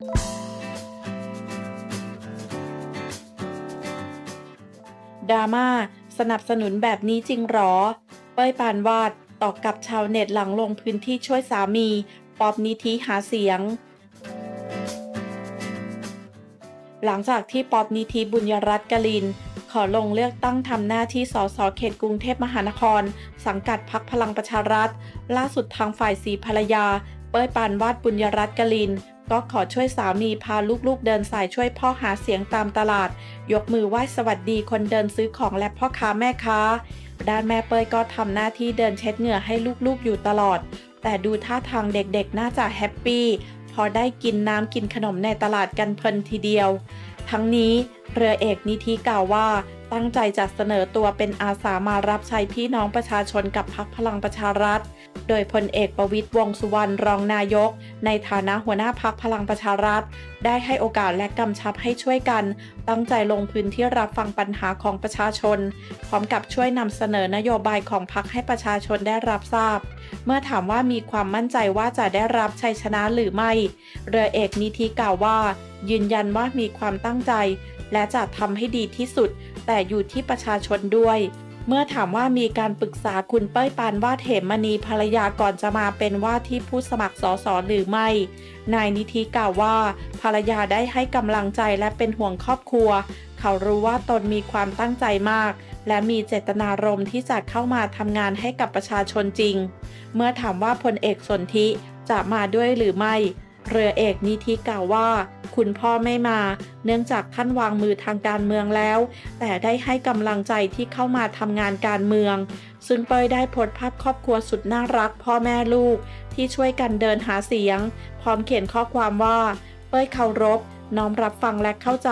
ดราม่าสนับสนุนแบบนี้จริงหรอ เป้ยปานวาดตอบกับชาวเน็ตหลังลงพื้นที่ช่วยสามี ปอบนิธิหาเสียง หลังจากที่ปอบนิธิบุญยรัตน์กลิน ขอลงเลือกตั้งทำหน้าที่สสเขตกรุงเทพมหานคร สังกัดพักพลังประชารัฐ ล่าสุดทางฝ่ายสีภรรยา เป้ยปานวาดบุญยรัตน์กลิน ก็ขอช่วยสามีพาลูกๆเดินสายช่วยพ่อหาเสียงตามตลาด ยกมือไหว้สวัสดีคนเดินซื้อของและพ่อค้าแม่ค้า ด้านแม่เปยก็ทำหน้าที่เดินเช็ดเหงื่อให้ลูกๆอยู่ตลอด แต่ดูท่าทางเด็กๆ น่าจะแฮปปี้พอได้กินน้ำกินขนมในตลาดกันเพลินทีเดียว ทั้งนี้ เรือเอกนิธิกล่าวว่า ตั้งใจจะเสนอตัวเป็นอาสามารับใช้พี่น้องประชาชนกับพักพลังประชารัฐ โดยพลเอกประวิตยวงสุวรรณรองนายก ในฐานะหัวหน้าพักพลังประชารัฐ ได้ให้โอกาสและกำชับให้ช่วยกัน ตั้งใจลงพื้นที่รับฟังปัญหาของประชาชน พร้อมกับช่วยนำเสนอนโยบายของพักให้ประชาชนได้รับทราบ เมื่อถามว่ามีความมั่นใจว่าจะได้รับชัยชนะหรือไม่ เรือเอกนิธิกล่าวว่า ยืนยันว่ามีความตั้งใจ และจะทำให้ดีที่สุด แต่อยู่ที่ประชาชนด้วย เมื่อถามว่ามีการปรึกษาคุณเป้ยปานวาดเหมมณีภรรยาก่อนจะมาเป็นว่าที่ผู้สมัครสสหรือไม่ นายนิธิกล่าวว่า ภรรยาได้ให้กำลังใจและเป็นห่วงครอบครัว เขารู้ว่าตนมีความตั้งใจมาก และมีเจตนารมณ์ที่จะเข้ามาทำงานให้กับประชาชนจริง เมื่อถามว่าพลเอกสนธิจะมาด้วยหรือไม่ เรือเอกนิธิกล่าวว่า คุณพ่อไม่มา เนื่องจากท่านวางมือทางการเมืองแล้ว แต่ได้ให้กำลังใจที่เข้ามาทำงานการเมือง ซึ่งเป้ยได้โพสต์ภาพครอบครัวสุดน่ารักพ่อแม่ลูก ที่ช่วยกันเดินหาเสียง พร้อมเขียนข้อความว่า เป้ยเคารพ น้อมรับฟังและเข้าใจ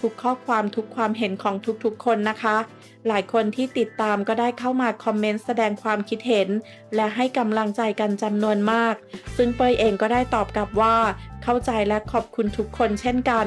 ทุกข้อความทุกความเห็นของทุกๆ คนนะคะ หลายคนที่ติดตามก็ได้เข้ามาคอมเมนต์แสดงความคิดเห็น และให้กำลังใจกันจำนวนมาก ซึ่งเปยเองก็ได้ตอบกลับว่า เข้าใจและขอบคุณทุกคนเช่นกัน